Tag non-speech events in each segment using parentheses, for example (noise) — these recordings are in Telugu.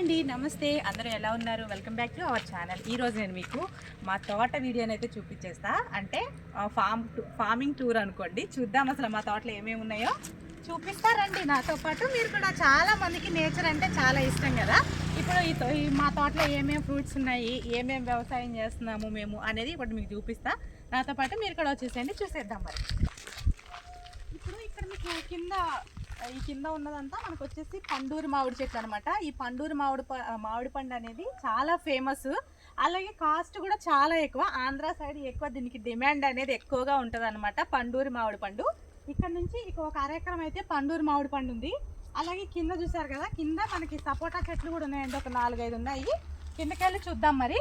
అండి నమస్తే. అందరూ ఎలా ఉన్నారు? Welcome back to our channel ఈ రోజు నేను మీకు మా తోట వీడియోని అయితే చూపించేస్తా. అంటే ఫామ్ ఫార్మింగ్ టూర్ అనుకోండి. చూద్దాం అసలు మా తోటలో ఏమేమి ఉన్నాయో. చూపిస్తారండి నాతో పాటు మీరు కూడా చాలా మందికి నేచర్ అంటే చాలా ఇష్టం కదా. ఇప్పుడు ఈ తో- ఈ మా తోటలో ఏమేమి ఫ్రూట్స్ ఉన్నాయి? ఏమేమి వ్యవసాయం చేస్తున్నాము మేము అనేది ఇప్పుడు మీకు చూపిస్తా. నాతో పాటు మీరు కూడా వచ్చేసేయండి. చూసేద్దాం మరి. ఇప్పుడు ఇక్కడ మీకు కింద ఈ కింద ఉన్నదంతా మనకు వచ్చేసి పండూరి మామిడి చెట్లు అనమాట ఈ పండూరి మామిడి మామిడి పండు అనేది చాలా ఫేమస్. అలాగే కాస్ట్ కూడా చాలా ఎక్కువ. ఆంధ్ర సైడ్ ఎక్కువ దీనికి డిమాండ్ అనేది ఎక్కువగా ఉంటుంది అనమాట పండూరి మామిడి పండు. ఇక్కడ నుంచి ఇక ఒక అరెకరం అయితే పండూరి మామిడి పండు ఉంది. అలాగే కింద చూసారు కదా కింద మనకి సపోటా చెట్లు కూడా ఉన్నాయండి. ఒక నాలుగైదు ఉన్నాయి. కిందకెళ్ళి చూద్దాం మరి.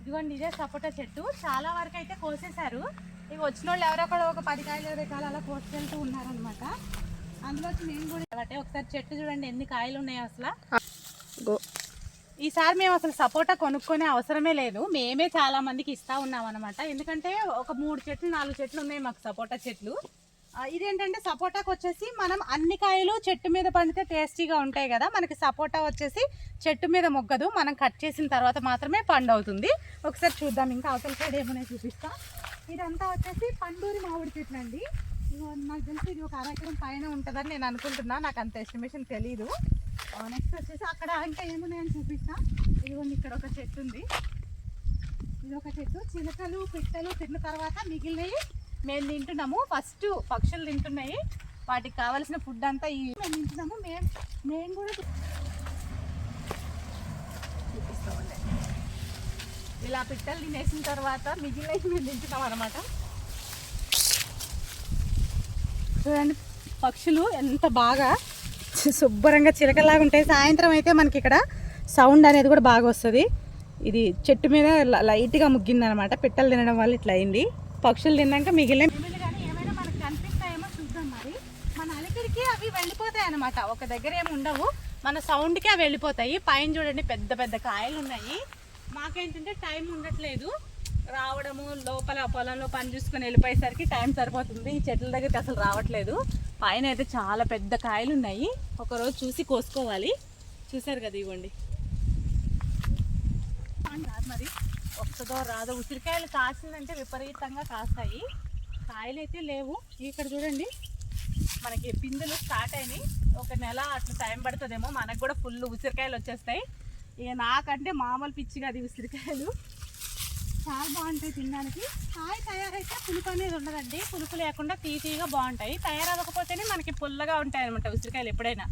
ఇదిగోండి ఇదే సపోటా చెట్టు. చాలా వరకు అయితే కోసేశారు. ఇక వచ్చిన వాళ్ళు ఎవరో ఒకడు ఒక పది కాయలు ఇరవై కాయలు అలా కోసుకెళ్తూ ఉన్నారనమాట అందులో వచ్చి మేము కూడా ఒకసారి చెట్టు చూడండి ఎన్ని కాయలు ఉన్నాయి అసలు. ఈసారి మేము అసలు సపోటా కొనుక్కునే అవసరమే లేదు. మేమే చాలా మందికి ఇస్తా ఉన్నాం అనమాట ఎందుకంటే ఒక మూడు చెట్లు నాలుగు చెట్లు ఉన్నాయి మాకు సపోటా చెట్లు. ఇదేంటంటే సపోటాకు వచ్చేసి మనం అన్ని కాయలు చెట్టు మీద పండితే టేస్టీగా ఉంటాయి కదా. మనకి సపోటా వచ్చేసి చెట్టు మీద మొగ్గదు. మనం కట్ చేసిన తర్వాత మాత్రమే పండు అవుతుంది ఒకసారి చూద్దాం. ఇంకా అవతల సైడ్ ఏమైనా చూపిస్తా. ఇదంతా వచ్చేసి పండూరి మామిడి చెట్లు అండి. నాకు తెలిసి ఇది ఒక అరకరం పైన ఉంటుందని నేను అనుకుంటున్నా. నాకు అంత ఎస్టిమేషన్ తెలీదు. నెక్స్ట్ వచ్చేసి అక్కడ ఇంకా ఏమున్నాయని చూపిస్తా. ఇదిగోండి ఇక్కడ ఒక చెట్టు ఉంది. ఇది ఒక చెట్టు. చిలకలు పిట్టలు తిన్న తర్వాత మిగిలినవి మేము తింటున్నాము. ఫస్ట్ పక్షులు తింటున్నాయి. వాటికి కావాల్సిన ఫుడ్ అంతా ఈ మేము తింటున్నాము. మేము మేము కూడా ఇలా పిట్టలు తినేసిన తర్వాత మిగిలిన మేము తింటున్నాం అనమాట చూడండి పక్షులు ఎంత బాగా శుభ్రంగా చిలకలాగా ఉంటాయి. సాయంత్రం అయితే మనకి ఇక్కడ సౌండ్ అనేది కూడా బాగా వస్తుంది. ఇది చెట్టు మీద లైట్గా ముగ్గిందనమాట పిట్టలు తినడం వల్ల ఇట్లా అయింది. పక్షులు తిన్నాక మిగిలిన కానీ ఏమైనా కనిపిస్తాయేమో చూద్దాం మరి. మన అలికిడికి అవి వెళ్ళిపోతాయి అనమాట ఒక దగ్గర ఏమి ఉండవు. మన సౌండ్కి అవి వెళ్ళిపోతాయి. పైన చూడండి పెద్ద పెద్ద కాయలు ఉన్నాయి. మాకేంటంటే టైం ఉండట్లేదు. రావడము లోపల పొలంలో పని చూసుకొని వెళ్ళిపోయేసరికి టైం సరిపోతుంది. ఈ చెట్ల దగ్గరికి అసలు రావట్లేదు. పైన అయితే చాలా పెద్ద కాయలు ఉన్నాయి. ఒకరోజు చూసి కోసుకోవాలి. చూసారు కదా ఇవ్వండి. మరి. వస్తుందో రాదో. ఉసిరికాయలు కాసిందంటే విపరీతంగా కాస్తాయి. కాయలు అయితే లేవు. ఇక్కడ చూడండి మనకి పిందులు స్టార్ట్ అయినాయి. ఒక నెల అట్లా టైం పడుతుందేమో మనకు కూడా ఫుల్ ఉసిరికాయలు వచ్చేస్తాయి. ఇక నాకంటే మామూలు పిచ్చిగా అది ఉసిరికాయలు. చాలా బాగుంటాయి తినడానికి. కాయ తయారైతే పులుపు అనేది ఉండదండి. పులుపు లేకుండా తీతీగా బాగుంటాయి. తయారవ్వకపోతేనే మనకి పుల్లగా ఉంటాయి అనమాట ఉసిరికాయలు ఎప్పుడైనా.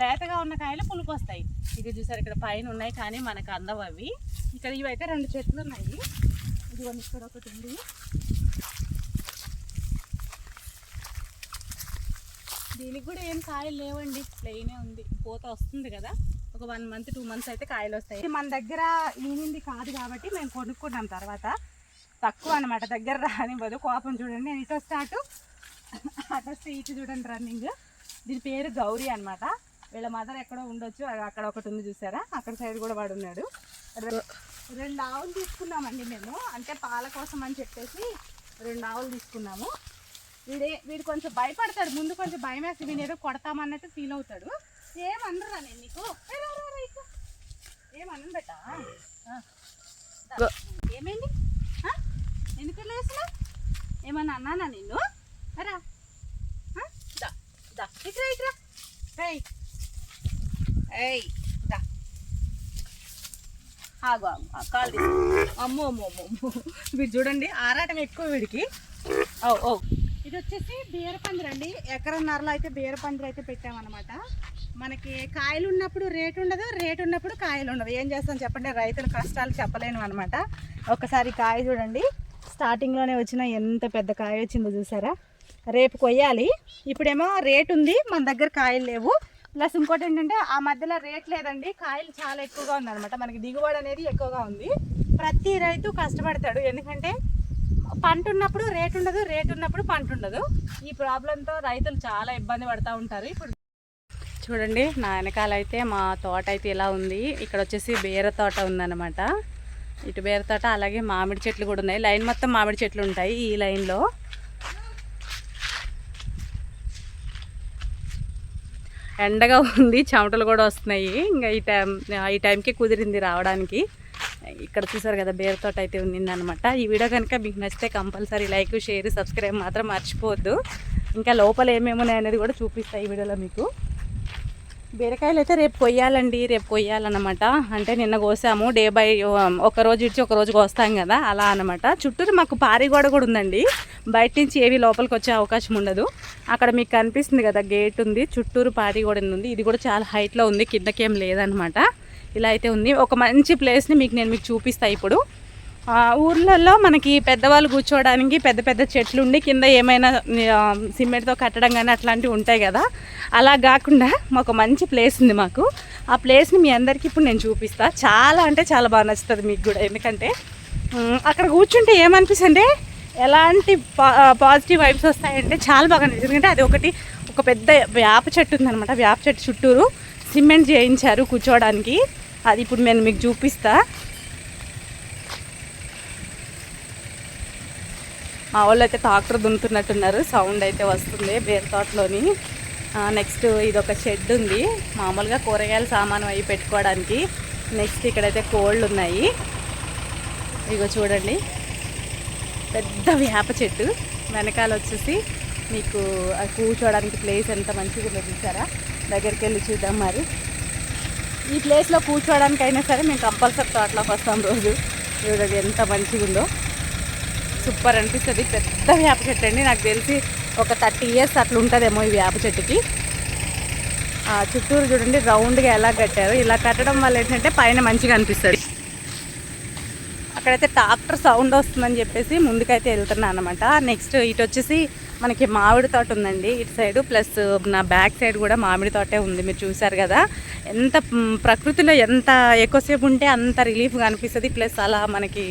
లేతగా ఉన్న కాయలు పులుపు వస్తాయి ఇది చూసారు ఇక్కడ పైన ఉన్నాయి కానీ మనకు అందవు అవి. ఇక్కడ ఇవైతే రెండు చెట్లు ఉన్నాయి. ఇది ఇక్కడ ఒకటి ఉంది. దీనికి కూడా ఏం కాయలు లేవండి. ప్లెయినే ఉంది. పూత వస్తుంది కదా. ఒక వన్ మంత్ టూ మంత్స్ అయితే కాయలు వస్తాయి. మన దగ్గర ఈనింది కాదు కాబట్టి మేము కొనుక్కున్నాం తర్వాత. తక్కువ అనమాట దగ్గర రానివ్వదు. కోపం చూడండి. నేను ఇటు వస్తే అటు వస్తే ఇటు చూడండి రన్నింగ్. దీని పేరు గౌరీ అనమాట వీళ్ళ మదర్ ఎక్కడో ఉండొచ్చు. అక్కడ ఒకటి ఉంది చూసారా? అక్కడ సైడ్ కూడా వాడు ఉన్నాడు. రెండు ఆవులు తీసుకున్నామండి మేము. అంటే పాల కోసం అని చెప్పేసి రెండు ఆవులు తీసుకున్నాము. వీడే వీడు కొంచెం భయపడతాడు. ముందు కొంచెం భయం వేసి వీడు ఏదో కొడతామన్నట్టు ఫీల్ అవుతాడు. ఏమన్నరా నేను నీకు? ఏ రా, రా, రా, ఇటు. ఏమన్నను బెట్టా. ఏమైంది? ఎందుకు వేసినావు ఏమన్నా అన్నానా నిన్ను? రా? దా దా. ఇట్రా ఇట్రా రేయ్ ఏయ్ ఆగు ఆగు ఆ, కాలు తీసుకో. అమ్మో అమ్మో అమ్మో మీరు చూడండి ఆరాటం ఎక్కువ వీడికి. ఓ ఓ. ఇది వచ్చేసి బీర పందిరి అండి. ఎకరన్నరలో అయితే బీర పందిరి అయితే పెట్టామన్నమాట. మనకి కాయలు ఉన్నప్పుడు రేటు ఉండదు రేటు ఉన్నప్పుడు కాయలు ఉండదు ఏం చేస్తాం చెప్పండి? రైతుల కష్టాలు చెప్పలేను అనమాట ఒకసారి కాయ చూడండి. స్టార్టింగ్లోనే వచ్చిన ఎంత పెద్ద కాయ వచ్చిందో చూసారా? రేపు కొయ్యాలి. ఇప్పుడేమో రేటు ఉంది మన దగ్గర కాయలు లేవు. ప్లస్ ఇంకోటి ఏంటంటే ఆ మధ్యలో రేట్ లేదండి కాయలు చాలా ఎక్కువగా ఉందన్నమాట. మనకి దిగుబడి అనేది ఎక్కువగా ఉంది. ప్రతి రైతు కష్టపడతాడు. ఎందుకంటే పంట ఉన్నప్పుడు రేట్ ఉండదు రేటు ఉన్నప్పుడు పంట ఉండదు. ఈ ప్రాబ్లంతో రైతులు చాలా ఇబ్బంది పడుతూ ఉంటారు. ఇప్పుడు చూడండి నా వెనకాల అయితే మా తోట అయితే ఇలా ఉంది. ఇక్కడ వచ్చేసి బీర తోట ఉందన్నమాట. ఇటు బీర తోట అలాగే మామిడి చెట్లు కూడా ఉన్నాయి. లైన్ మొత్తం మామిడి చెట్లు ఉంటాయి ఈ లైన్లో. ఎండగా ఉంది చెమటలు కూడా వస్తున్నాయి. ఇంకా ఈ టైం ఈ టైంకి కుదిరింది రావడానికి. ఇక్కడ చూసారు కదా బేర్ తోట అయితే ఉందన్నమాట ఈ వీడియో కనుక మీకు నచ్చితే కంపల్సరీ లైక్ షేర్ సబ్స్క్రైబ్ మాత్రం మర్చిపోవద్దు. ఇంకా లోపల ఏమేమి అనేది కూడా చూపిస్తాయి ఈ వీడియోలో మీకు. బీరకాయలు అయితే రేపు కొయ్యాలండి రేపు కొయ్యాలన్నమాట. అంటే నిన్న కోసాము డే బై ఒక రోజు ఇచ్చి ఒక రోజు కోస్తాం కదా అలా అనమాట చుట్టూరు మాకు పారిగోడ కూడా ఉందండి. బయట నుంచి ఏవి లోపలికి వచ్చే అవకాశం ఉండదు. అక్కడ మీకు కనిపిస్తుంది కదా గేట్ ఉంది చుట్టూరు పారిగోడ ఉంది. ఇది కూడా చాలా హైట్లో ఉంది కిందకేం లేదనమాట ఇలా అయితే ఉంది. ఒక మంచి ప్లేస్ని మీకు నేను మీకు చూపిస్తాను ఇప్పుడు. ఆ, ఊర్లలో మనకి పెద్దవాళ్ళు కూర్చోవడానికి పెద్ద పెద్ద చెట్లు ఉండి కింద ఏమైనా సిమెంట్తో కట్టడం కానీ అట్లాంటివి ఉంటాయి కదా. అలా కాకుండా మాకు మంచి ప్లేస్ ఉంది మాకు. ఆ ప్లేస్ని మీ అందరికీ ఇప్పుడు నేను చూపిస్తాను చాలా అంటే చాలా బాగా నచ్చుతుంది మీకు కూడా. ఎందుకంటే అక్కడ కూర్చుంటే ఏమనిపిస్తుంది అంటే ఎలాంటి పా పాజిటివ్ వైబ్స్ వస్తాయంటే చాలా బాగా అనిపిస్తుంది ఎందుకంటే అది ఒకటి ఒక పెద్ద వేప చెట్టు ఉందనమాట వేప చెట్టు చుట్టూరు సిమెంట్ చేయించారు కూర్చోవడానికి. అది ఇప్పుడు నేను మీకు చూపిస్తా. మా వాళ్ళు అయితే ట్రాక్టర్ దున్నుతున్నట్టున్నారు. సౌండ్ అయితే వస్తుంది బేర్ తోటలోని. నెక్స్ట్ ఇది ఒక షెడ్ ఉంది. మామూలుగా కూరగాయల సామాను అవి పెట్టుకోవడానికి. నెక్స్ట్ ఇక్కడైతే కోళ్ళు ఉన్నాయి. ఇగో చూడండి. పెద్ద వేప చెట్టు వెనకాల వచ్చేసి మీకు కూర్చోడానికి కూర్చోవడానికి ప్లేస్ ఎంత మంచిగా చూసారా? దగ్గరికి వెళ్ళి చూద్దాం మరి. ఈ ప్లేస్లో కూర్చోవడానికి అయినా సరే మేము కంపల్సరీ తోటలోకి వస్తాం రోజు. చూడండి ఎంత మంచిగా ఉందో. సూపర్ అనిపిస్తుంది. పెద్ద వేప చెట్టు అండి. నాకు తెలిసి ఒక థర్టీ ఇయర్స్ అట్లా ఉంటుందేమో ఈ వేప చెట్టుకి. చుట్టూరు చూడండి రౌండ్గా ఎలా కట్టారు. ఇలా కట్టడం వల్ల ఏంటంటే పైన మంచిగా అనిపిస్తుంది. అక్కడైతే ట్రాక్టర్ సౌండ్ వస్తుందని చెప్పేసి ముందుకైతే వెళ్తున్నాను అనమాట నెక్స్ట్ ఇటు వచ్చేసి మనకి మామిడి తోట ఉందండి. ఇటు సైడ్ ప్లస్ నా బ్యాక్ సైడ్ కూడా మామిడి తోటే ఉంది. మీరు చూసారు కదా. ఎంత ప్రకృతిలో ఎంత ఎక్కువసేపు ఉంటే అంత రిలీఫ్గా అనిపిస్తుంది. ప్లస్ అలా మనకి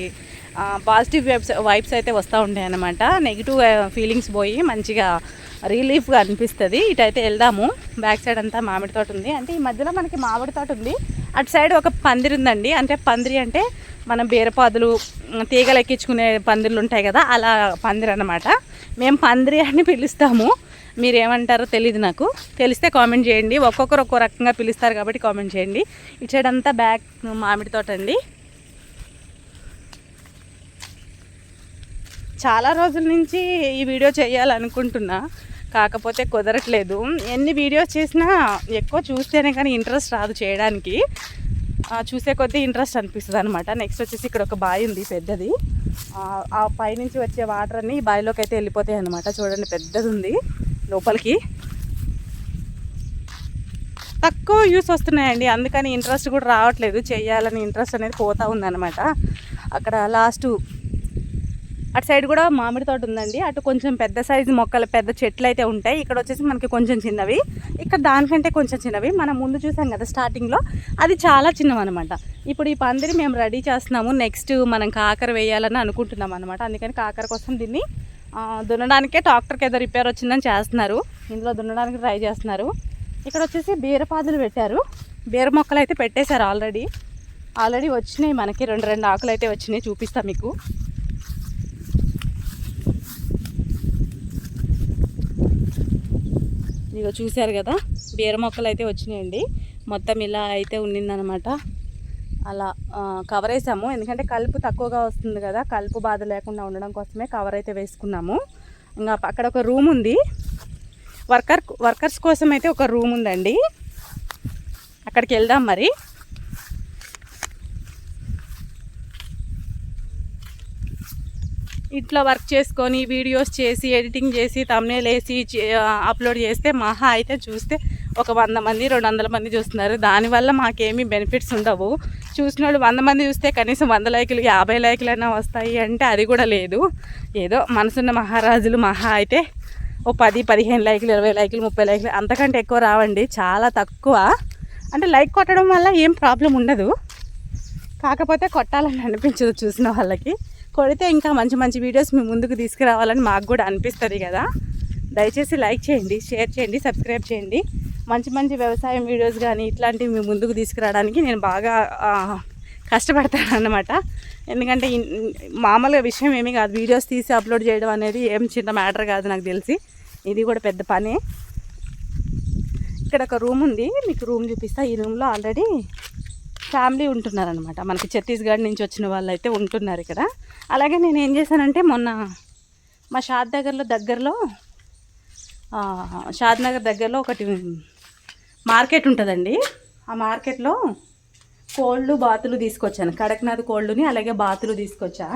పాజిటివ్ వైబ్స్ వైబ్స్ అయితే వస్తూ ఉంటాయి అన్నమాట. నెగిటివ్ ఫీలింగ్స్ పోయి మంచిగా రిలీఫ్గా అనిపిస్తుంది. ఇటైతే వెళ్దాము. బ్యాక్ సైడ్ అంతా మామిడి తోట ఉంది. అంటే ఈ మధ్యలో మనకి మామిడి తోట ఉంది. అటు సైడ్ ఒక పందిరి ఉందండి. అంటే పందిరి అంటే మనం బీరపాదులు తీగలు ఎక్కించుకునే పందిర్లు ఉంటాయి కదా అలా పందిరి అనమాట మేము పందిరి అని పిలుస్తాము. మీరు ఏమంటారో తెలియదు నాకు. తెలిస్తే కామెంట్ చేయండి. ఒక్కొక్కరు ఒక్కో రకంగా పిలుస్తారు కాబట్టి కామెంట్ చేయండి. ఇటు సైడ్ అంతా బ్యాక్ మామిడి తోట అండి. చాలా రోజుల నుంచి ఈ వీడియో చేయాలనుకుంటున్నా. కాకపోతే కుదరట్లేదు. ఎన్ని వీడియోస్ చేసినా ఎక్కువ చూస్తేనే కానీ ఇంట్రెస్ట్ రాదు చేయడానికి. చూసే కొద్దీ ఇంట్రెస్ట్ అనిపిస్తుంది అనమాట నెక్స్ట్ వచ్చేసి ఇక్కడ ఒక బావి ఉంది పెద్దది. ఆ, పైనుంచి వచ్చే వాటర్ అన్ని ఈ బావిలోకి అయితే వెళ్ళిపోతాయి అనమాట చూడండి పెద్దది ఉంది లోపలికి. తక్కువ యూస్ వస్తున్నాయండి. అందుకని ఇంట్రెస్ట్ కూడా రావట్లేదు. చేయాలని ఇంట్రెస్ట్ అనేది పోతూ ఉందన్నమాట. అక్కడ లాస్ట్ అటు సైడ్ కూడా మామిడి తోట ఉందండి. అటు కొంచెం పెద్ద సైజు మొక్కలు పెద్ద చెట్లు అయితే ఉంటాయి. ఇక్కడ వచ్చేసి మనకి కొంచెం చిన్నవి. ఇక్కడ దానికంటే కొంచెం చిన్నవి. మనం ముందు చూసాం కదా స్టార్టింగ్లో అది చాలా చిన్నవి అనమాట ఇప్పుడు ఈ పందిరి మేము రెడీ చేస్తున్నాము. నెక్స్ట్ మనం కాకర వేయాలని అనుకుంటున్నాం అనమాట అందుకని కాకర కోసం దీన్ని దున్నడానికే ట్రాక్టర్కి ఏదో రిపేర్ వచ్చిందని చేస్తున్నారు. ఇందులో దున్నడానికి ట్రై చేస్తున్నారు. ఇక్కడ వచ్చేసి బీరపాదులు పెట్టారు. బీర మొక్కలు అయితే పెట్టేశారు ఆల్రెడీ ఆల్రెడీ వచ్చినాయి మనకి. రెండు రెండు ఆకులు అయితే వచ్చినాయి. చూపిస్తాం మీకు. ఇదిగో చూశారు కదా బీర మొక్కలు అయితే వచ్చినాయండి. మొత్తం ఇలా అయితే ఉండిందనమాట అలా కవర్ వేసాము. ఎందుకంటే కలుపు తక్కువగా వస్తుంది కదా కలుపు బాధ లేకుండా ఉండడం కోసమే కవర్ అయితే వేసుకున్నాము. ఇంకా అక్కడ ఒక రూమ్ ఉంది. వర్కర్ వర్కర్స్ కోసం అయితే ఒక రూమ్ ఉందండి. అక్కడికి వెళ్దాం మరి. ఇట్లా వర్క్ చేసుకొని వీడియోస్ చేసి ఎడిటింగ్ చేసి తమ్నేల్ వేసి చే- అప్లోడ్ చేస్తే మహా అయితే చూస్తే ఒక వంద మంది రెండు వందల మంది చూస్తున్నారు. దానివల్ల మాకేమీ బెనిఫిట్స్ ఉండవు. చూసిన వాళ్ళు వంద మంది చూస్తే కనీసం వంద లైకులు యాభై లైకులైనా వస్తాయి అంటే అది కూడా లేదు. ఏదో మనసున్న మహారాజులు మహా అయితే ఓ పది పదిహేను లైకులు ఇరవై లైకులు ముప్పై లైకులు అంతకంటే ఎక్కువ రావండి. చాలా తక్కువ. అంటే లైక్ కొట్టడం వల్ల ఏం ప్రాబ్లం ఉండదు. కాకపోతే కొట్టాలని అనిపించదు చూసిన వాళ్ళకి. కొడితే ఇంకా మంచి మంచి వీడియోస్ మీ ముందుకు తీసుకురావాలని మాకు కూడా అనిపిస్తుంది కదా. దయచేసి లైక్ చేయండి షేర్ చేయండి సబ్స్క్రైబ్ చేయండి. మంచి మంచి వ్యవసాయం వీడియోస్ కానీ ఇట్లాంటివి మీ ముందుకు తీసుకురావడానికి నేను బాగా కష్టపడతాను అన్నమాట ఎందుకంటే మామూలుగా విషయం ఏమీ కాదు. వీడియోస్ తీసి అప్లోడ్ చేయడం అనేది ఏం చిన్న మ్యాటర్ కాదు నాకు తెలిసి. ఇది కూడా పెద్ద పనే. ఇక్కడ ఒక రూమ్ ఉంది. మీకు రూమ్ చూపిస్తా. ఈ రూమ్లో ఆల్రెడీ ఫ్యామిలీ ఉంటున్నారనమాట మనకి ఛత్తీస్గఢ్ నుంచి వచ్చిన వాళ్ళు అయితే ఉంటున్నారు ఇక్కడ. అలాగే నేను ఏం చేశానంటే మొన్న మా షాద్ దగ్గరలో దగ్గరలో షాద్ నగర్ దగ్గరలో ఒకటి మార్కెట్ ఉంటుందండి. ఆ మార్కెట్లో కోళ్ళు బాతులు తీసుకొచ్చాను. కడక్నాథ్ కోళ్ళుని అలాగే బాతులు తీసుకొచ్చా.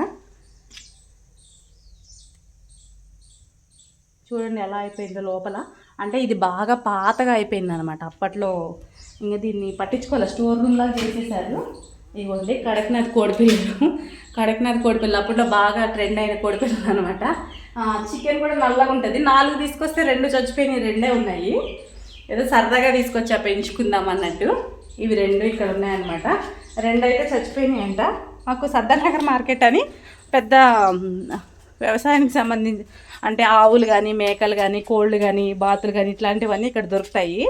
చూడండి ఎలా అయిపోయిందో లోపల. అంటే ఇది బాగా పాతగా అయిపోయింది అనమాట అప్పట్లో ఇంకా దీన్ని పట్టించుకోవాలి స్టోర్ రూమ్ లాగా చేసేసారు. ఇవ్వండి కడక్నాథ్ కోడిపిల్లలు కడక్నాథ్ కోడిపిల్లలు అప్పట్లో బాగా ట్రెండ్ అయిన కోడిపిల్లలు అనమాట చికెన్ కూడా నల్లగా ఉంటుంది. నాలుగు తీసుకొస్తే రెండు చచ్చిపోయినాయి రెండే ఉన్నాయి. ఏదో సరదాగా తీసుకొచ్చా పెంచుకుందాం అన్నట్టు. ఇవి రెండు ఇక్కడ ఉన్నాయన్నమాట. రెండు అయితే చచ్చిపోయినాయి అంట మాకు సర్దార్ మార్కెట్ అని పెద్ద వ్యవసాయానికి సంబంధించి అంటే ఆవులు కానీ మేకలు కానీ కోళ్ళు కానీ బాతులు కానీ ఇట్లాంటివన్నీ ఇక్కడ దొరుకుతాయి.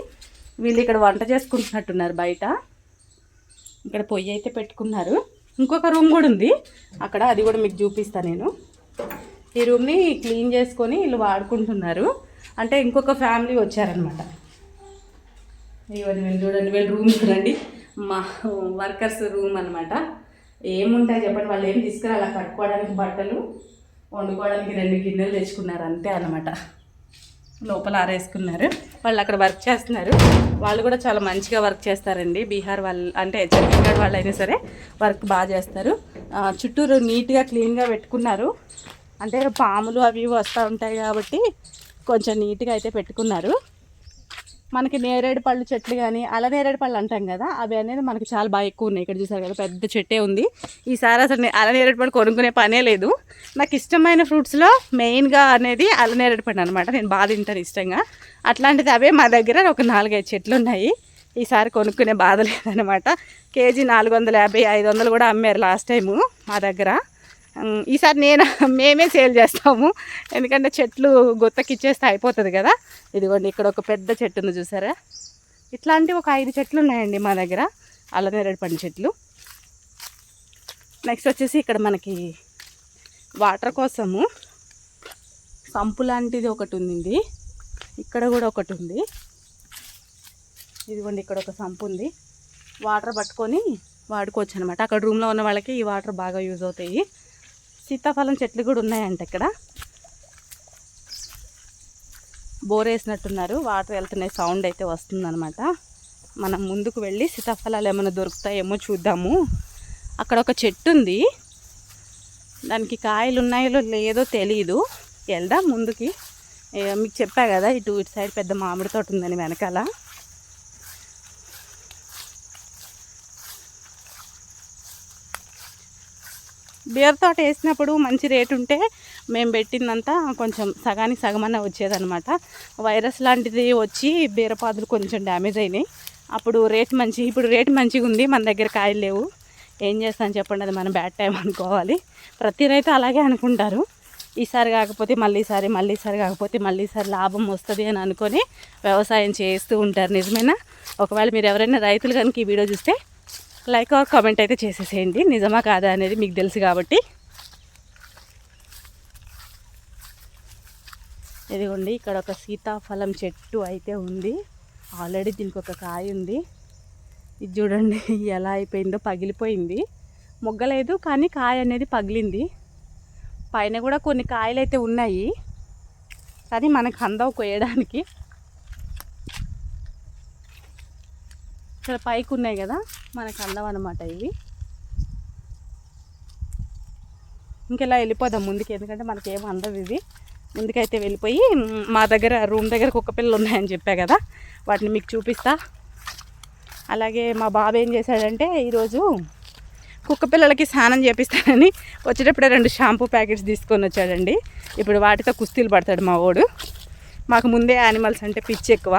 వీళ్ళు ఇక్కడ వంట చేసుకుంటున్నట్టున్నారు బయట. ఇక్కడ పొయ్యి అయితే పెట్టుకున్నారు. ఇంకొక రూమ్ కూడా ఉంది. అక్కడ అది కూడా మీకు చూపిస్తాను నేను. ఈ రూమ్ని క్లీన్ చేసుకొని వీళ్ళు వాడుకుంటున్నారు. అంటే ఇంకొక ఫ్యామిలీ వచ్చారనమాట ఇవన్నీ వీళ్ళు చూడండి వీళ్ళు రూమ్ చూడండి మా వర్కర్స్ రూమ్ అనమాట ఏముంటాయి చెప్పండి? వాళ్ళు ఏం తీసుకురాలి? అలా కట్టుకోవడానికి బట్టలు? వండుకోవడానికి రెండు గిన్నెలు తెచ్చుకున్నారు అంతే అనమాట లోపల ఆరేసుకున్నారు. వాళ్ళు అక్కడ వర్క్ చేస్తున్నారు. వాళ్ళు కూడా చాలా మంచిగా వర్క్ చేస్తారండి. బీహార్ వాళ్ళు అంటే ఛత్తీస్గఢ్ వాళ్ళు అయినా సరే వర్క్ బాగా చేస్తారు. చుట్టూరు నీట్గా క్లీన్గా పెట్టుకున్నారు. అంటే పాములు అవి ఇవి వస్తూ ఉంటాయి కాబట్టి కొంచెం నీట్గా అయితే పెట్టుకున్నారు. మనకి నేరేడు పళ్ళు చెట్లు కానీ అల నేరేడు పళ్ళు అంటాం కదా అవి అనేది మనకి చాలా బాగా ఎక్కువ ఉన్నాయి. ఇక్కడ చూసారు కదా పెద్ద చెట్టే ఉంది. ఈసారి అసలు నేను అల నేరేడు పళ్ళు కొనుక్కునే పనే లేదు. నాకు ఇష్టమైన ఫ్రూట్స్లో మెయిన్గా అనేది అల నేరేడు పండు అనమాట నేను బాగా తింటాను ఇష్టంగా. అట్లాంటిది అవే మా దగ్గర ఒక నాలుగైదు చెట్లు ఉన్నాయి. ఈసారి కొనుక్కునే బాధ లేదనమాట కేజీ నాలుగు వందల యాభై ఐదు వందలు కూడా అమ్మారు లాస్ట్ టైము మా దగ్గర. ఈసారి నేను (laughs) మేమే సేల్ చేస్తాము. ఎందుకంటే చెట్లు గుత్తకిచ్చేస్తే అయిపోతుంది కదా. ఇదిగోండి ఇక్కడ ఒక పెద్ద చెట్టు ఉంది చూసారా? ఇట్లాంటి ఒక ఐదు చెట్లు ఉన్నాయండి మా దగ్గర. అల్లనేరేడు పండు చెట్లు. నెక్స్ట్ వచ్చేసి ఇక్కడ మనకి వాటర్ కోసము సంపు లాంటిది ఒకటి ఉంది ఇక్కడ కూడా ఒకటి ఉంది. ఇదిగోండి ఇక్కడ ఒక సంపు ఉంది. వాటర్ పట్టుకొని వాడుకోవచ్చు అనమాట అక్కడ రూమ్లో ఉన్న వాళ్ళకి ఈ వాటర్ బాగా యూజ్ అవుతాయి. సీతాఫలం చెట్లు కూడా ఉన్నాయంట ఇక్కడ. బోర్ వేసినట్టున్నారు వాటర్ వెళ్తున్నాయి సౌండ్ అయితే వస్తుందనమాట మనం ముందుకు వెళ్ళి సీతాఫలాలు ఏమైనా దొరుకుతాయేమో చూద్దాము. అక్కడ ఒక చెట్టు ఉంది. దానికి కాయలు ఉన్నాయో లేదో తెలియదు వెళ్దాం ముందుకి. మీకు చెప్పా కదా ఇటు ఇటు సైడ్ పెద్ద మామిడి తోట ఉందని వెనకాల. బీర్ తోట వేసినప్పుడు మంచి రేటు ఉంటే మేము పెట్టిందంతా కొంచెం సగానికి సగమన్నా వచ్చేదనమాట వైరస్ లాంటిది వచ్చి బీరపాదులు కొంచెం డ్యామేజ్ అయినాయి. అప్పుడు రేట్ మంచి ఇప్పుడు రేట్ మంచిగా ఉంది మన దగ్గర కాయలు లేవు. ఏం చేస్తాను చెప్పండి అది మన బ్యాడ్ టైం అనుకోవాలి. ప్రతి రైతు అలాగే అనుకుంటారు. ఈసారి కాకపోతే మళ్ళీసారి మళ్ళీసారి కాకపోతే మళ్ళీసారి లాభం వస్తుంది అని అనుకొని వ్యవసాయం చేస్తూ ఉంటారు. నిజమేనా? ఒకవేళ మీరు ఎవరైనా రైతులు కనుక ఈ వీడియో చూస్తే లైక్ ఆర్ కామెంట్ అయితే చేసేసేయండి. నిజమా కాదా అనేది మీకు తెలుసు కాబట్టి. ఇదిగోండి ఇక్కడ ఒక సీతాఫలం చెట్టు అయితే ఉంది. ఆల్రెడీ దీనికి ఒక కాయ ఉంది. ఇది చూడండి ఎలా అయిపోయిందో పగిలిపోయింది. మొగ్గలేదు కానీ కాయ అనేది పగిలింది. పైన కూడా కొన్ని కాయలు అయితే ఉన్నాయి. కానీ మనకు అందవు కొయ్యడానికి. ఇక్కడ పైకి ఉన్నాయి కదా మనకు అందం అనమాట ఇవి. ఇంకెలా వెళ్ళిపోదాం ముందుకు ఎందుకంటే మనకి ఏం అందవు ఇవి. ముందుకైతే వెళ్ళిపోయి మా దగ్గర రూమ్ దగ్గర కుక్క పిల్లలు ఉన్నాయని చెప్పా కదా వాటిని మీకు చూపిస్తా. అలాగే మా బాబు ఏం చేశాడంటే ఈరోజు కుక్క పిల్లలకి స్నానం చేపిస్తానని వచ్చేటప్పుడే రెండు షాంపూ ప్యాకెట్స్ తీసుకొని వచ్చాడండి. ఇప్పుడు వాటితో కుస్తీలు పడతాడు మా వాడు. మాకు ముందే యానిమల్స్ అంటే పిచ్చి ఎక్కువ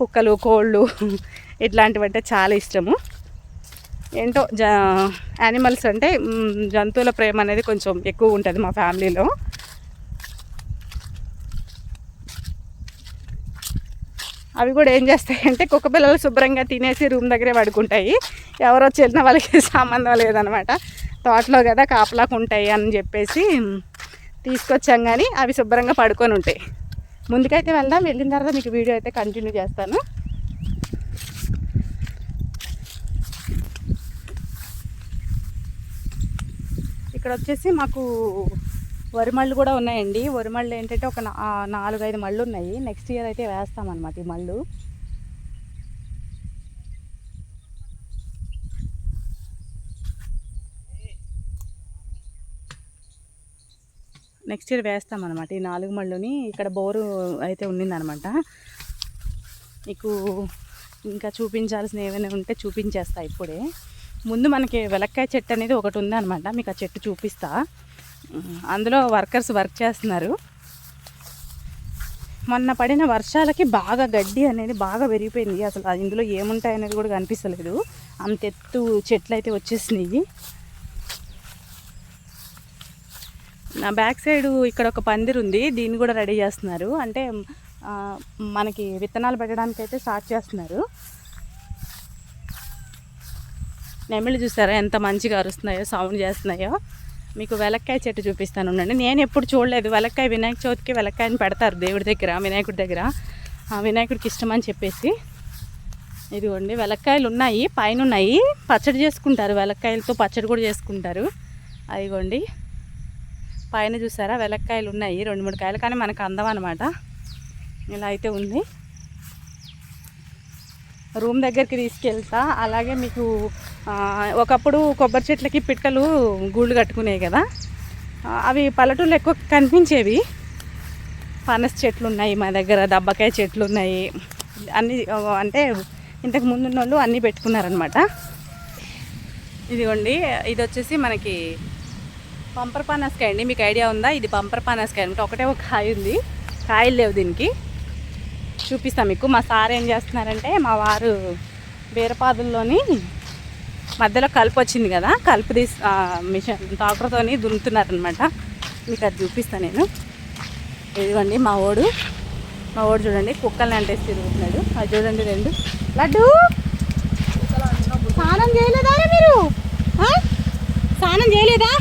కుక్కలు కోళ్ళు ఇట్లాంటివి అంటే చాలా ఇష్టము. ఏంటో జ యానిమల్స్ అంటే జంతువుల ప్రేమ అనేది కొంచెం ఎక్కువ ఉంటుంది మా ఫ్యామిలీలో. అవి కూడా ఏం చేస్తాయి అంటే కుక్క పిల్లలు శుభ్రంగా తినేసి రూమ్ దగ్గరే పడుకుంటాయి. ఎవరో వెళ్ళిన వాళ్ళకి సంబంధం లేదనమాట. తోటలో కదా కాపలాకు ఉంటాయి అని చెప్పేసి తీసుకొచ్చాం కానీ అవి శుభ్రంగా పడుకొని ఉంటాయి. ముందుకైతే వెళ్దాం వెళ్ళిన తర్వాత మీకు వీడియో అయితే కంటిన్యూ చేస్తాను. ఇక్కడ వచ్చేసి మాకు వరి మళ్ళు కూడా ఉన్నాయండి. వరి మళ్ళు ఏంటంటే ఒక నాలుగు ఐదు నాలుగైదు మళ్ళు ఉన్నాయి నెక్స్ట్ ఇయర్ అయితే వేస్తామన్నమాట ఈ మళ్ళు. నెక్స్ట్ ఇయర్ వేస్తామన్నమాట ఈ నాలుగు మళ్ళుని. ఇక్కడ బోరు అయితే ఉండిందనమాట మీకు ఇంకా చూపించాల్సిన ఏమైనా ఉంటే చూపించేస్తా ఇప్పుడే. ముందు మనకి వెలక్కాయ చెట్టు అనేది ఒకటి ఉందన్నమాట. మీకు ఆ చెట్టు చూపిస్తా. అందులో వర్కర్స్ వర్క్ చేస్తున్నారు. మొన్న పడిన వర్షాలకి బాగా గడ్డి అనేది బాగా పెరిగిపోయింది. అసలు ఇందులో ఏముంటాయి అనేది కూడా కనిపిస్తలేదు. అంత ఎత్తు చెట్లు అయితే వచ్చేసినాయి. నా బ్యాక్ సైడ్ ఇక్కడ ఒక పందిరి ఉంది. దీన్ని కూడా రెడీ చేస్తున్నారు. అంటే మనకి విత్తనాలు పెట్టడానికి అయితే స్టార్ట్ చేస్తున్నారు. నెమిళ్ళు చూసారా? ఎంత మంచిగా అరుస్తున్నాయో సౌండ్ చేస్తున్నాయో. మీకు వెలక్కాయ చెట్టు చూపిస్తాను ఉండండి. నేను ఎప్పుడు చూడలేదు. వెలక్కాయ వినాయక చవితికి వెలక్కాయని పెడతారు దేవుడి దగ్గర వినాయకుడి దగ్గర. ఆ వినాయకుడికి ఇష్టం అని చెప్పేసి. ఇదిగోండి వెలక్కాయలు ఉన్నాయి పైన ఉన్నాయి. పచ్చడి చేసుకుంటారు. వెలక్కాయలతో పచ్చడి కూడా చేసుకుంటారు. అదిగోండి పైన చూసారా? వెలక్కాయలు ఉన్నాయి రెండు మూడు కాయలు. కానీ మనకు అందం అనమాట ఇలా అయితే ఉంది. రూమ్ దగ్గరికి తీసుకెళ్తా. అలాగే మీకు ఒకప్పుడు కొబ్బరి చెట్లకి పిట్టలు గూళ్ళు కట్టుకునేవి కదా. అవి పల్లెటూళ్ళు ఎక్కువ కనిపించేవి. పనస్ చెట్లు ఉన్నాయి మా దగ్గర దబ్బకాయ చెట్లు ఉన్నాయి. అన్ని అంటే ఇంతకు ముందున్న వాళ్ళు అన్నీ పెట్టుకున్నారనమాట ఇదిగోండి ఇది వచ్చేసి మనకి పంపర్ పనస్కాయ అండి. మీకు ఐడియా ఉందా? ఇది పంపర్ పనస్కాయ అంటే ఒకటే ఒక కాయ ఉంది. కాయలు లేవు దీనికి. చూపిస్తాం మీకు. మా సార్ ఏం చేస్తున్నారంటే మా వారు బీరపాదుల్లోని మధ్యలో కలుపు వచ్చింది కదా కలుపు తీసి మిషన్ ట్రాక్టర్తోని దున్నుతున్నారనమాట మీకు అది చూపిస్తాను నేను. ఇదిగోండి మా ఓడు. మా ఓడు చూడండి కుక్కల్ని అంటేసి తిరుగుతున్నాడు. అది చూడండి రెండు. లడ్డు! స్నానం చేయలేదా మీరు? స్నానం చేయలేదా?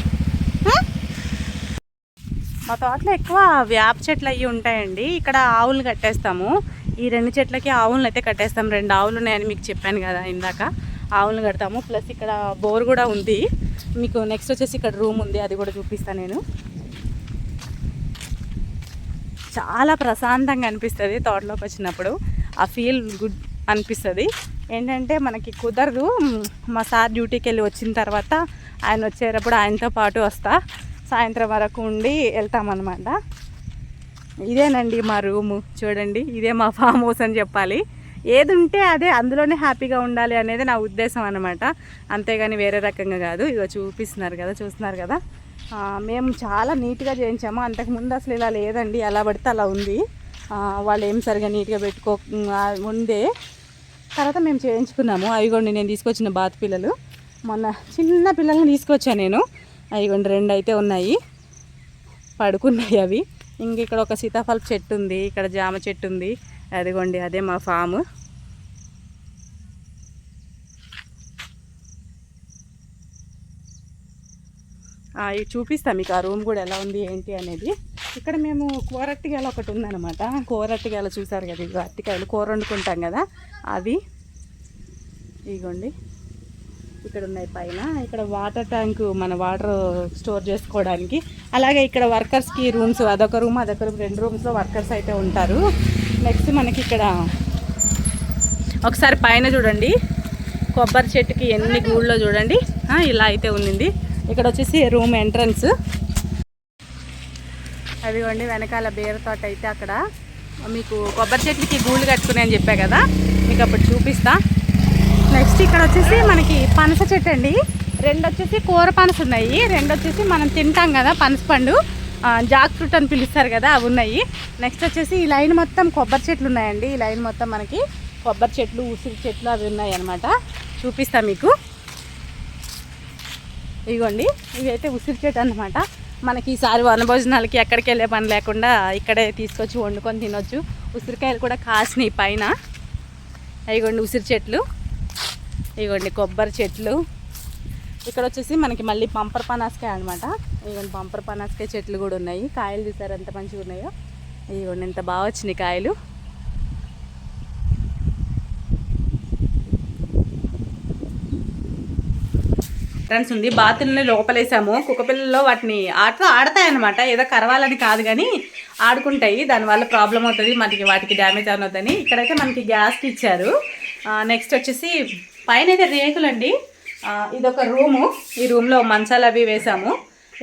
మా తోటలో ఎక్కువ వేప చెట్లు అవి ఉంటాయండి. ఇక్కడ ఆవులు కట్టేస్తాము. ఈ రెండు చెట్లకి ఆవులను అయితే కట్టేస్తాం. రెండు ఆవులు ఉన్నాయని మీకు చెప్పాను కదా ఇందాక. ఆవులను కడతాము. ప్లస్ ఇక్కడ బోర్ కూడా ఉంది. మీకు నెక్స్ట్ వచ్చేసి ఇక్కడ రూమ్ ఉంది. అది కూడా చూపిస్తాను నేను. చాలా ప్రశాంతంగా అనిపిస్తుంది తోటలోకి వచ్చినప్పుడు. ఆ ఫీల్ గుడ్ అనిపిస్తుంది. ఏంటంటే మనకి కుదరదు. మా సార్ డ్యూటీకి వెళ్ళి వచ్చిన తర్వాత ఆయన వచ్చేటప్పుడు ఆయనతో పాటు వస్తా. సాయంత్రం వరకు ఉండి వెళ్తామన్నమాట. ఇదేనండి మా రూము చూడండి. ఇదే మా ఫామ్ హౌస్ అని చెప్పాలి. ఏది ఉంటే అదే అందులోనే హ్యాపీగా ఉండాలి అనేది నా ఉద్దేశం అనమాట అంతేగాని వేరే రకంగా కాదు. ఇగో చూపిస్తున్నారు కదా చూస్తున్నారు కదా. మేము చాలా నీట్గా చేయించాము. అంతకుముందు అసలు ఇలా లేదండి. ఎలా పడితే అలా ఉంది. వాళ్ళు ఏం సరిగా నీట్గా పెట్టుకో ముందే. ఉందే తర్వాత మేము చేయించుకున్నాము. అవిగోండి నేను తీసుకొచ్చిన బాత్ పిల్లలు. మొన్న చిన్న పిల్లల్ని తీసుకొచ్చాను నేను. అవిగోండి రెండు అయితే ఉన్నాయి. పడుకున్నాయి అవి. ఇంక ఇక్కడ ఒక సీతాఫల చెట్టు ఉంది ఇక్కడ జామ చెట్టు ఉంది. అదిగోండి అదే మా ఫాము. ఇవి చూపిస్తాం మీకు ఆ రూమ్ కూడా ఎలా ఉంది ఏంటి అనేది. ఇక్కడ మేము కూర ఒకటి ఉందన్నమాట. కూర చూసారు కదా ఇవి అరటికాయలు కూర వండుకుంటాం కదా అవి. ఇగోండి. ఇక్కడ ఉన్నాయి పైన. ఇక్కడ వాటర్ ట్యాంక్ మన వాటర్ స్టోర్ చేసుకోవడానికి. అలాగే ఇక్కడ వర్కర్స్కి రూమ్స్ అదొక రూమ్ అదొక రూమ్ రెండు రూమ్స్లో వర్కర్స్ అయితే ఉంటారు. నెక్స్ట్ మనకి ఇక్కడ ఒకసారి పైన చూడండి. కొబ్బరి చెట్టుకి ఎన్ని గూళ్ళో చూడండి. ఇలా అయితే ఉంది ఇక్కడ వచ్చేసి రూమ్ ఎంట్రన్స్ అదిగోండి వెనకాల బీర తోట అయితే అక్కడ. మీకు కొబ్బరి చెట్లకి గూళ్ళు కట్టుకుని అని చెప్పా కదా. మీకు అప్పుడు చూపిస్తా. నెక్స్ట్ ఇక్కడ వచ్చేసి మనకి పనస చెట్టు అండి. రెండు వచ్చేసి కూర పనస ఉన్నాయి. రెండు వచ్చేసి మనం తింటాం కదా పనస పండు. జాక్ ఫ్రూట్ అని పిలుస్తారు కదా అవి ఉన్నాయి. నెక్స్ట్ వచ్చేసి ఈ లైన్ మొత్తం కొబ్బరి చెట్లు ఉన్నాయండి. ఈ లైన్ మొత్తం మనకి కొబ్బరి చెట్లు ఉసిరి చెట్లు అవి ఉన్నాయి అనమాట చూపిస్తా మీకు. ఇదిగోండి ఇవైతే ఉసిరి చెట్టు అనమాట మనకి ఈసారి వనభోజనాలకి ఎక్కడికి వెళ్ళే పని లేకుండా ఇక్కడే తీసుకొచ్చి వండుకొని తినొచ్చు. ఉసిరికాయలు కూడా కాసినాయి పైన. ఇదిగోండి ఉసిరి చెట్లు. ఇగోండి కొబ్బరి చెట్లు. ఇక్కడ వచ్చేసి మనకి మళ్ళీ పంపర్ పనాసకాయ అనమాట ఇదిగోండి పంపర్ పనాసకాయ చెట్లు కూడా ఉన్నాయి. కాయలు చూసారు ఎంత మంచిగా ఉన్నాయో. ఇదిగోండి ఎంత బాగా వచ్చినాయి కాయలు. ఫ్రెండ్స్ ఉంది. బాతుల్ని లోపలేసాము. కుక్కపిల్లల్లో వాటిని ఆటలు ఆడతాయన్నమాట ఏదో కరవాలని కాదు కానీ ఆడుకుంటాయి. దానివల్ల ప్రాబ్లం అవుతుంది. మనకి వాటికి డ్యామేజ్ అవుతుందని ఇక్కడైతే మనకి గ్యాస్కి ఇచ్చారు. నెక్స్ట్ వచ్చేసి పైన అయితే రేకులండి. ఇది ఇదొక రూము. ఈ రూమ్లో మంచాలు అవి వేసాము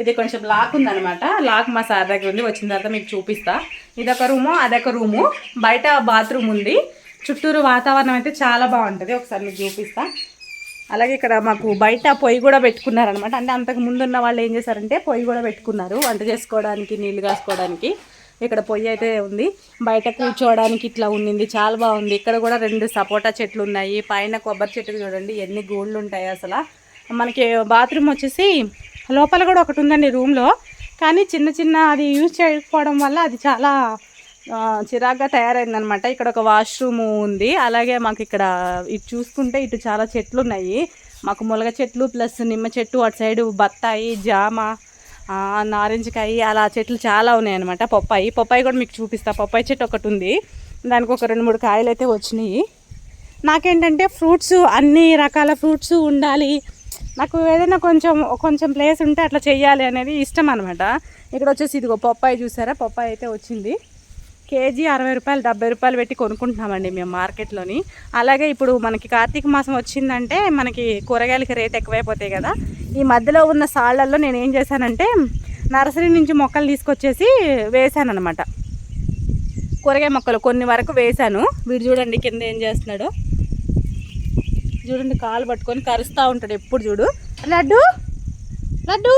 ఇది కొంచెం లాక్ ఉందన్నమాట. లాక్ మా సార్ దగ్గర ఉంది. వచ్చిన తర్వాత మీకు చూపిస్తా. ఇదొక రూము అదొక రూము. బయట బాత్రూమ్ ఉంది. చుట్టూరు వాతావరణం అయితే చాలా బాగుంటుంది. ఒకసారి మీకు చూపిస్తా. అలాగే ఇక్కడ మాకు బయట పొయ్యి కూడా పెట్టుకున్నారనమాట అంటే అంతకు ముందు ఉన్న వాళ్ళు ఏం చేశారంటే పొయ్యి కూడా పెట్టుకున్నారు. వంట చేసుకోవడానికి నీళ్ళు కాసుకోవడానికి. ఇక్కడ పొయ్యి అయితే ఉంది. బయట కూర్చోవడానికి ఇట్లా ఉండింది. చాలా బాగుంది. ఇక్కడ కూడా రెండు సపోటా చెట్లు ఉన్నాయి. పైన కొబ్బరి చెట్లు చూడండి. ఎన్ని గోళ్ళు ఉంటాయి అసలు. మనకి బాత్రూమ్ వచ్చేసి లోపల కూడా ఒకటి ఉందండి రూమ్లో కానీ చిన్న చిన్న అది యూజ్ చేయకపోవడం వల్ల అది చాలా చిరాగ్గా చిరాగ్గా తయారైందనమాట. ఇక్కడ ఒక వాష్రూమ్ ఉంది. అలాగే మాకు ఇక్కడ ఇటు చూసుకుంటే ఇటు చాలా చెట్లు ఉన్నాయి. మాకు ములగ చెట్లు ప్లస్ నిమ్మ చెట్టు అటు సైడు బత్తాయి జామ నారింజకాయ అలా చెట్లు చాలా ఉన్నాయన్నమాట. పప్పాయి. పప్పాయి కూడా మీకు చూపిస్తా. పప్పాయి చెట్టు ఒకటి ఉంది. దానికి ఒక రెండు మూడు కాయలు అయితే వచ్చినాయి. నాకేంటంటే ఫ్రూట్స్ అన్ని రకాల ఫ్రూట్స్ ఉండాలి. నాకు ఏదైనా కొంచెం కొంచెం ప్లేస్ ఉంటే అట్లా చెయ్యాలి అనేది ఇష్టం అనమాట ఇక్కడ వచ్చేసి ఇదిగో పప్పాయి చూసారా? పప్పాయి అయితే వచ్చింది. కేజీ అరవై రూపాయలు డెబ్బై రూపాయలు పెట్టి కొనుక్కుంటున్నామండి మేము మార్కెట్లోని. అలాగే ఇప్పుడు మనకి కార్తీక మాసం వచ్చిందంటే మనకి కూరగాయలకి రేట్ ఎక్కువైపోతాయి కదా. ఈ మధ్యలో ఉన్న సాళ్ళల్లో నేను ఏం చేశానంటే నర్సరీ నుంచి మొక్కలు తీసుకొచ్చేసి వేసాను అనమాట కూరగాయ మొక్కలు కొన్ని వరకు వేశాను. వీడు చూడండి కింద ఏం చేస్తున్నాడు. చూడండి కాలు పట్టుకొని కరుస్తూ ఉంటాడు ఎప్పుడు చూడు. లడ్డు లడ్డు.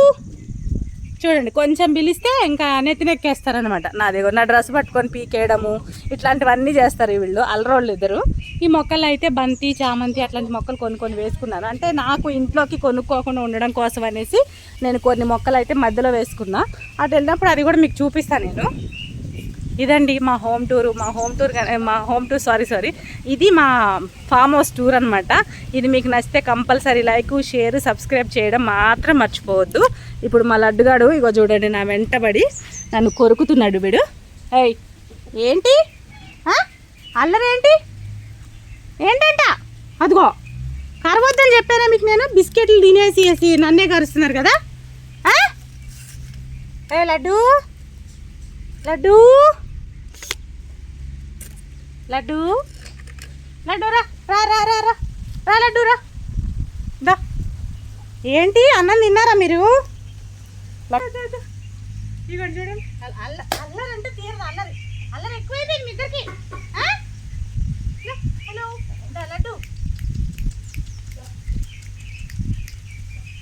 చూడండి కొంచెం పిలిస్తే ఇంకా నెత్తినెక్కేస్తారనమాట నా దగ్గర నా డ్రెస్ పట్టుకొని పీకేయడము ఇట్లాంటివన్నీ చేస్తారు వీళ్ళు అల్లరోళ్ళు ఇద్దరు ఈ మొక్కలు అయితే బంతి చామంతి అట్లాంటి మొక్కలు కొన్ని కొన్ని వేసుకున్నాను అంటే నాకు ఇంట్లోకి కొనుక్కోకుండా ఉండడం కోసం అనేసి నేను కొన్ని మొక్కలు అయితే మధ్యలో వేసుకున్నా. అటు వెళ్ళినప్పుడు అది కూడా మీకు చూపిస్తాను నేను. ఇదండి మా హోమ్ టూర్ మా హోమ్ టూర్ మా హోమ్ టూర్ సారీ సారీ. ఇది మా ఫామ్ హౌస్ టూర్ అనమాట ఇది మీకు నచ్చితే కంపల్సరీ లైక్ షేర్ సబ్స్క్రైబ్ చేయడం మాత్రం మర్చిపోవద్దు. ఇప్పుడు మా లడ్డుగాడు ఇగో చూడండి నా వెంటబడి నన్ను కొరుకుతున్నాడు వీడు. ఏయ్ ఏంటి? అల్లరేంటి? ఏంటంట? అదిగో కరవద్దని చెప్పానా మీకు నేను? బిస్కెట్లు తినేసి వేసి నన్నే కరుస్తున్నారు కదా? ఏ లడ్డు? లడ్డు? లడ్డు? లడ్డు రా రా రా రా. రా రా. దా. ఏంటి అన్నం తిన్నారా మీరు? ఇవ్వండి చూడండి అల్ల- అల్ల అల్లరంటే తీరదు అల్లరి. అల్లరి ఎక్కువైపోయింది మీ ఇద్దరికి. హలో. లడ్డు.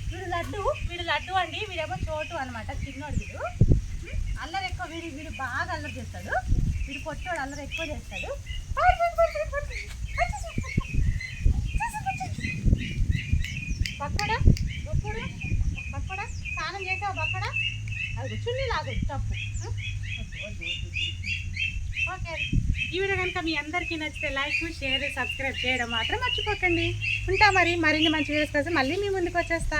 వీడు లడ్డు వీడు లడ్డు అండి వీడేమో చోటు అనమాట చిన్నోడు వీడు. అల్లరి ఎక్కువ వీడు వీడు బాగా అల్లరి చేస్తాడు. వీడు పొట్టోడు అల్లరి ఎక్కువ చేస్తాడు పాడు, పాడు, పాడు, పాడు, పాడు. బక్కడా బక్కడా బక్కడా స్నానం చేసావు బక్కడా? అది చున్నీ లాగు తప్పు ఓకే. ఈ వీడియో కనుక మీ అందరికీ నచ్చితే లైక్ షేర్ సబ్స్క్రైబ్ చేయడం మాత్రం మర్చిపోకండి. ఉంటా మరి మరిన్ని మంచి వీడియోస్ కోసం మళ్ళీ మీ ముందుకు వచ్చేస్తా.